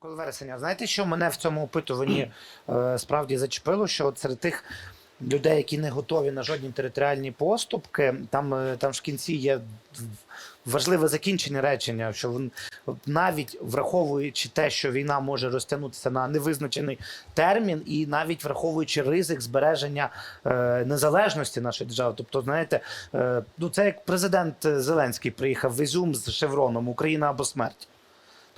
Коли вересень, знаєте, що мене в цьому опитуванні е, справді зачепило? Що от серед тих людей, які не готові на жодні територіальні поступки, там, е, там ж в кінці є важливе закінчення речення, що він, навіть враховуючи те, що війна може розтягнутися на невизначений термін, і навіть враховуючи ризик збереження е, незалежності нашої держави. Тобто, знаєте, е, ну це як президент Зеленський приїхав в Ізюм з шевроном Україна або смерть.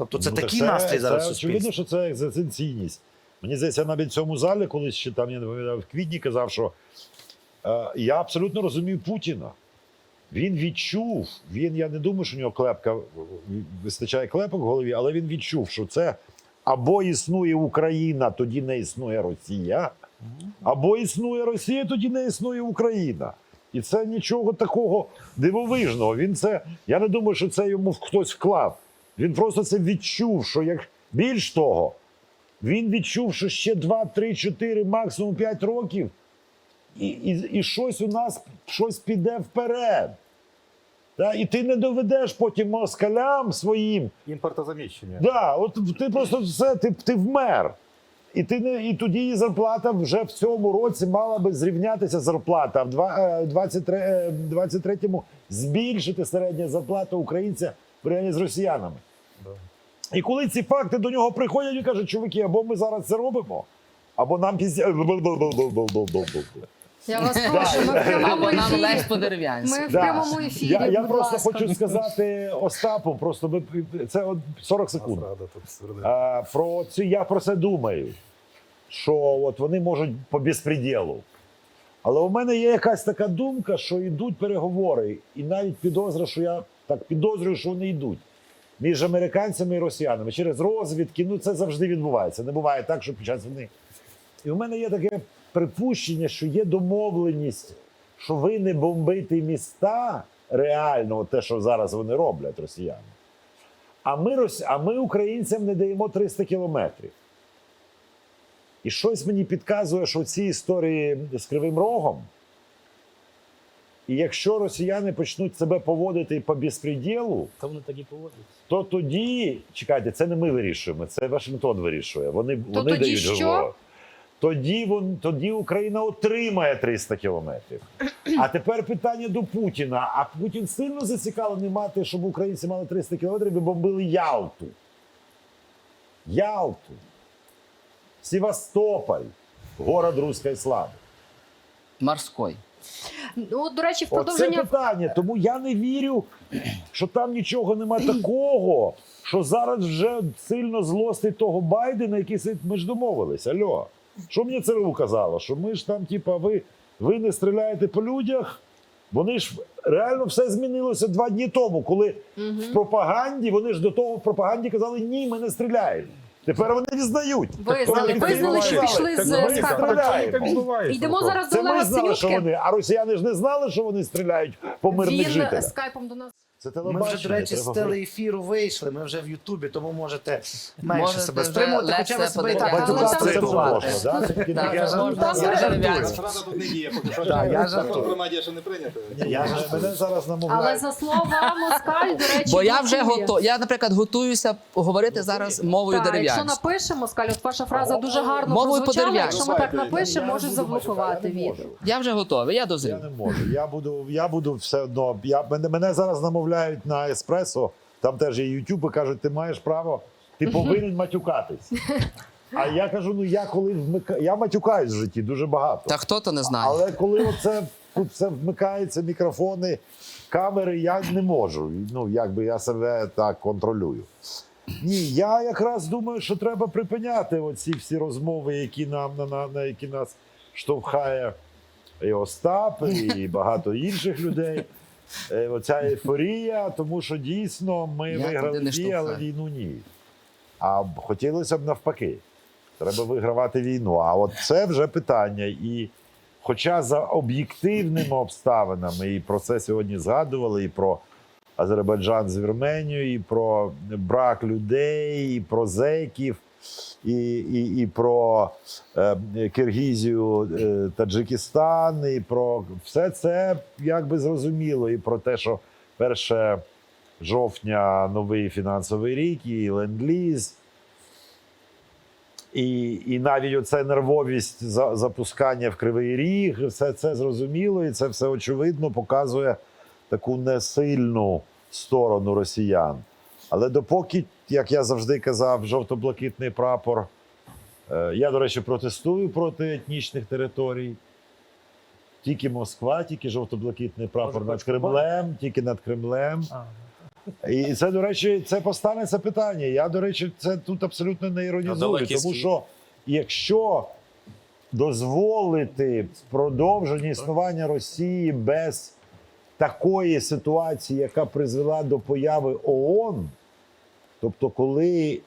Тобто це Ну, так такий настрій зараз. Це очевидно, що це екзистенційність. Мені здається, навіть в цьому залі, колись ще там я не пам'ятаю, в квітні казав, що е, я абсолютно розумію Путіна. Він відчув, він, я не думаю, що у нього клепка вистачає клепок в голові, але він відчув, що це або існує Україна, тоді не існує Росія, або існує Росія, тоді не існує Україна. І це нічого такого дивовижного. Він це, я не думаю, що це йому хтось вклав. Він просто це відчув, що як більш того, він відчув, що ще 2, 3, 4, максимум 5 років, і, і, і щось у нас щось піде вперед. Та? І ти не доведеш потім москалям своїм. Імпортозаміщення. Да, от ти просто все, ти, ти вмер. І, ти не, і тоді її зарплата вже в цьому році мала би зрівнятися зарплата. В два- е, 23, е, 23-му збільшити середня зарплата українця в порівнянні з росіянами. І коли ці факти до нього приходять, він каже, чуваки, або ми зараз це робимо, або нам пізня. Я вас прошу, ми в прямому Або нам ефірі. по дерев'янськи. Ми в Да. прямому ефірі. Я, я будь просто ласка. хочу сказати Остапу, просто ви, це от 40 секунд. Рада тут середина. А, про цю я про це думаю. Що от вони можуть по безпреділу. Але у мене є якась така думка, що йдуть переговори, і навіть підозра, що я так підозрюю, що вони йдуть між американцями і росіянами через розвідки. Ну це завжди відбувається. Не буває так, що під час війни. І у мене є таке припущення, що є домовленість, що ви не бомбите міста реально, те, що зараз вони роблять, росіяни. А ми, а ми українцям не даємо 300 кілометрів. І щось мені підказує, що ці історії з Кривим Рогом. І якщо росіяни почнуть себе поводити по безпреділу, Та вони так і поводяться. то тоді, чекайте, це не ми вирішуємо, це Вашингтон вирішує. Вони, вони тоді дають що? Тоді, вон, тоді Україна отримає 300 кілометрів. А тепер питання до Путіна. А Путін сильно зацікавлений мати, щоб українці мали 300 кілометрів і бомбили Ялту. Ялту. Севастополь, город руської слави. Морской. Ну, до речі, в Оце питання. Тому я не вірю, що там нічого нема такого, що зараз вже сильно злостить того Байдена, який сидить. Ми ж домовились. Альо. Що мені ЦРУ казало? Що ми ж там, типа, ви, ви не стріляєте по людях. Вони ж реально все змінилося два дні тому, коли в пропаганді вони ж до того в пропаганді казали, ні, ми не стріляємо. Тепер вони візнають. визнали, Так, визнали, що пішли так, з відбувається. Йдемо зараз до Олега знали, вони, а росіяни ж не знали, що вони стріляють по мирних Він жителях. скайпом до нас. Це Ми вже, до речі, з телеефіру вийшли. Ми вже в Ютубі, тому можете менше Можете себе стримувати, хоча ви себе і так я жартую. Я мене зараз Але за слова Москаль, до речі, Бо я вже блокує. готов. Я, наприклад, готуюся говорити зараз мовою Так, якщо дерев'янською. напишемо, Москаль, от ваша фраза дуже гарно Мовою прозвучала. Якщо ми так напишемо, можуть заблокувати відео. Я вже готовий, я Я не можу. Я буду, я буду все одно. Я, мене, зараз намовляють на еспресо. Там теж є YouTube, і кажуть, ти маєш право, ти повинен матюкатись. А я кажу: ну я коли вмика... я матюкаюсь в житті дуже багато. Та хто то не знає. Але коли оце тут все вмикається, мікрофони, камери, я не можу. Ну, якби я себе так контролюю. Ні, я якраз думаю, що треба припиняти оці всі розмови, які нам на, на, на які нас штовхає і Остап, і багато інших людей. Е, Оця ейфорія, тому що дійсно ми Я виграли туди не але штовхаю. війну ні. А б- хотілося б навпаки. Треба вигравати війну. А от це вже питання. І хоча за об'єктивними обставинами, і про це сьогодні згадували, і про Азербайджан з Вірменією, і про брак людей, і про зеків, і, і, і про е, Киргізію, е, Таджикистан, і про все це якби зрозуміло, і про те, що перше жовтня новий фінансовий рік, і ленд-ліз. І, і навіть оця нервовість за, запускання в кривий ріг, все це зрозуміло, і це все очевидно показує таку несильну сторону росіян. Але допоки, як я завжди казав, жовто-блакитний прапор. е, Я, до речі, протестую проти етнічних територій. Тільки Москва, тільки жовто-блакитний прапор Може, над? Кремлем, тільки над Кремлем. І це, до речі, це постане це питання. Я, до речі, це тут абсолютно не іронізую. Тому що якщо дозволити продовження існування Росії без такої ситуації, яка призвела до появи ООН, тобто, коли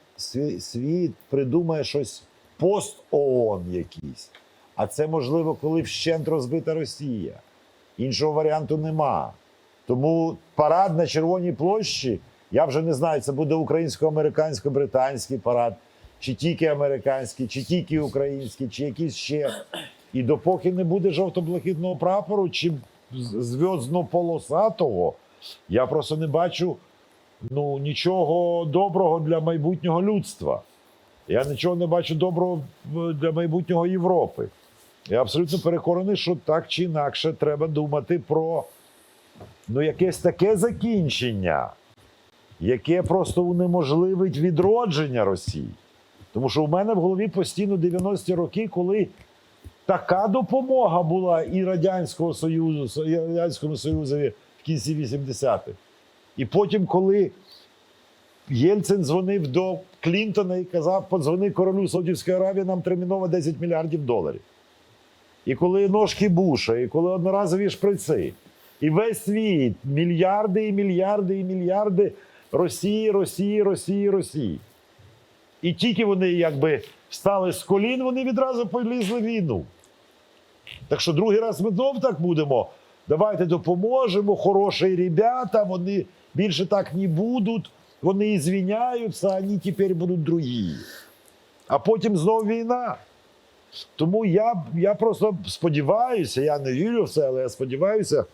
світ придумає щось пост-ООН якийсь, а це можливо, коли вщент розбита Росія. Іншого варіанту нема. Тому парад на Червоній площі, я вже не знаю, це буде українсько-американсько-британський парад, чи тільки американський, чи тільки український, чи якийсь ще. І допоки не буде жовто-блакитного прапору чи зв'язно-полосатого, я просто не бачу ну, нічого доброго для майбутнього людства. Я нічого не бачу доброго для майбутнього Європи. Я абсолютно переконаний, що так чи інакше треба думати про ну, якесь таке закінчення, яке просто унеможливить відродження Росії. Тому що у мене в голові постійно 90-ті роки, коли така допомога була і Радянського Союзу, і Радянському Союзові в кінці 80-х. І потім, коли Єльцин дзвонив до Клінтона і казав, подзвони королю Саудівської Аравії, нам терміново 10 мільярдів доларів. І коли ножки Буша, і коли одноразові шприци, і весь світ, мільярди і мільярди і мільярди Росії, Росії, Росії, Росії. І тільки вони якби встали з колін, вони відразу полізли в війну. Так що другий раз ми знов так будемо. Давайте допоможемо, хороші ребята, вони більше так не будуть, вони а вони тепер будуть другі. А потім знов війна. Тому я, я просто сподіваюся, я не вірю в це, але я сподіваюся,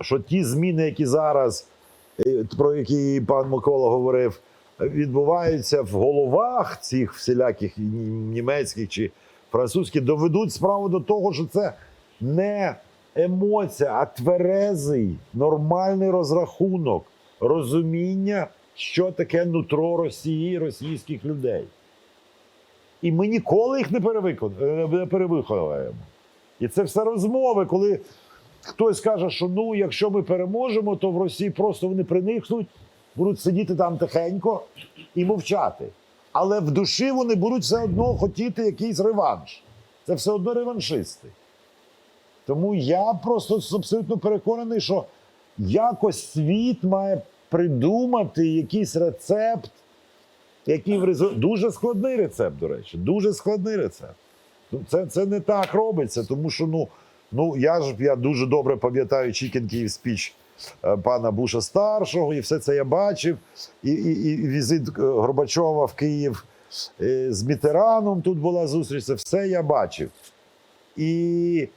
що ті зміни, які зараз, е, про які пан Микола говорив, відбуваються в головах цих всіляких німецьких чи французьких, доведуть справу до того, що це не емоція, а тверезий, нормальний розрахунок, розуміння, що таке нутро Росії, російських людей. І ми ніколи їх не е, не перевиховуємо. І це все розмови, коли хтось каже, що ну, якщо ми переможемо, то в Росії просто вони приникнуть, будуть сидіти там тихенько і мовчати. Але в душі вони будуть все одно хотіти якийсь реванш. Це все одно реваншисти. Тому я просто абсолютно переконаний, що якось світ має придумати якийсь рецепт, який в резу... дуже складний рецепт, до речі, дуже складний рецепт. Ну, це, це не так робиться, тому що ну, ну я ж я дуже добре пам'ятаю Chicken Kyiv спіч пана Буша старшого, і все це я бачив. І, і, і візит е, Горбачова в Київ е, з Мітераном тут була зустріч. Це все я бачив. І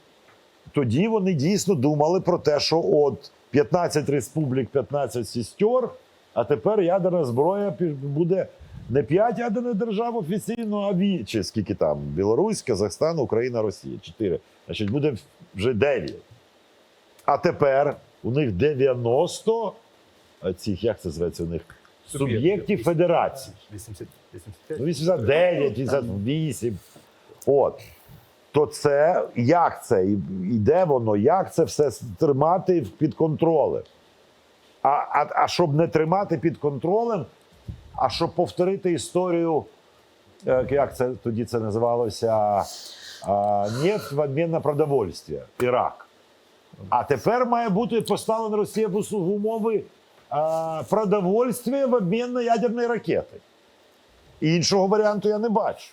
тоді вони дійсно думали про те, що от 15 республік, 15 сестер, а тепер ядерна зброя буде не 5 ядерних держав офіційно, а ві... чи скільки там? Білорусь, Казахстан, Україна, Росія. 4. Значить, буде вже 9. А тепер у них 90 цих, як це зветься у них? Суб'єктів федерації. 80, Ну, 85. 89, 88. От. То це як це? І де воно? Як це все тримати під контролем? А, а, а щоб не тримати під контролем, а щоб повторити історію, е, як це тоді це називалося? Нефть в обмін на продовольствие. Ірак. А тепер має бути поставлена Росія в умови а, продовольствия в обмін на ядерні ракети. Іншого варіанту я не бачу.